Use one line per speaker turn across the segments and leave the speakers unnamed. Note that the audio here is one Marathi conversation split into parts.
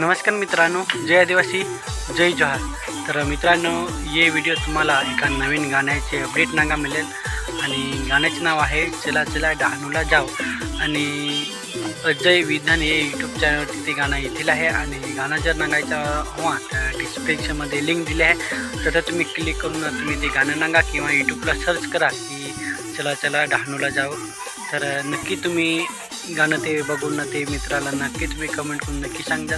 नमस्कार मित्रांनो जय आदिवासी जय जोहार. तर मित्रांनो ये व्हिडिओ तुम्हाला एका नवीन गाण्याचे अपडेट नागा मिळेल. आणि गाण्याचे नाव आहे चला चला डहाणूला जाव. आणि अजय विधान हे यूट्यूब चॅनलवरती ते गाणं येथील आहे. आणि गाणं जर नागायचं हवा तर डिस्क्रिप्शनमध्ये लिंक दिली आहे. तर तुम्ही क्लिक करून तुम्ही ते गाणं नागा किंवा यूट्यूबला सर्च करा की चला चला डहाणूला जाव. तर नक्की तुम्ही गाणं ते बघून ते मित्राला नक्की तुम्ही कमेंट करून नक्की सांगा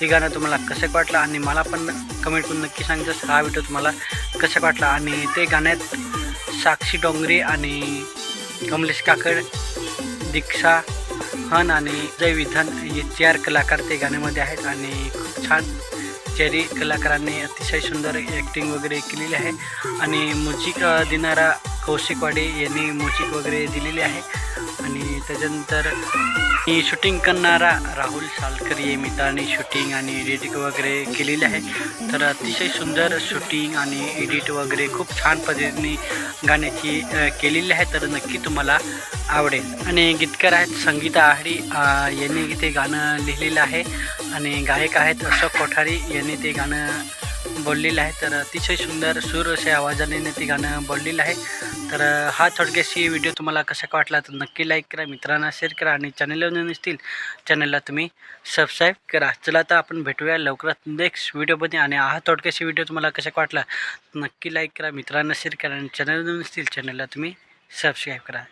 ते गाणं तुम्हाला कसं वाटलं आणि मला पण कमेंट करून नक्की सांगा हा व्हिडिओ तुम्हाला कसं वाटला आणि ते गाण्यात साक्षी डोंगरे आणि कमलेश काकड दीक्षा हन आणि जय विधान हे चार कलाकार ते गाण्यामध्ये आहेत आणि खूप छान चारी कलाकारांनी अतिशय सुंदर ॲक्टिंग वगैरे केलेली आहे. आणि म्युझिक देणारा कौशिक वाडे यांनी म्युझिक वगैरे दिलेली आहे. आणि त्याच्यानंतर ही शूटिंग करणारा राहुल सालकर या मित्राने शूटिंग आणि एडिटिंग वगैरे केलेली आहे. तर अतिशय सुंदर शूटिंग आणि एडिट वगैरे खूप छान पद्धतीने गाण्याची केलेली आहे. तर नक्की तुम्हाला आवडेल. आणि गीतकार आहेत संगीता आहारी यांनी ते गाणं लिहिलेलं आहे. आणि गायक आहेत अशोक कोठारी यांनी ते गाणं बोललेलं आहे तर अतिशय सुंदर सूर अशा आवाजाने ते गाणं बोललेलं आहे. तर हा थोडक्याशी व्हिडिओ तुम्हाला कसा का वाटला तर नक्की लाईक करा मित्रांना शेअर करा आणि चॅनलवर नसतील चॅनलला तुम्ही सबस्क्राईब करा. चला आता आपण भेटूया लवकरात नेक्स्ट व्हिडिओमध्ये आणि हा थोडक्याशी व्हिडिओ तुम्हाला कसा का वाटला नक्की लाईक करा मित्रांना शेअर करा आणि चॅनलवर नसतील चॅनलला तुम्ही सबस्क्राईब करा.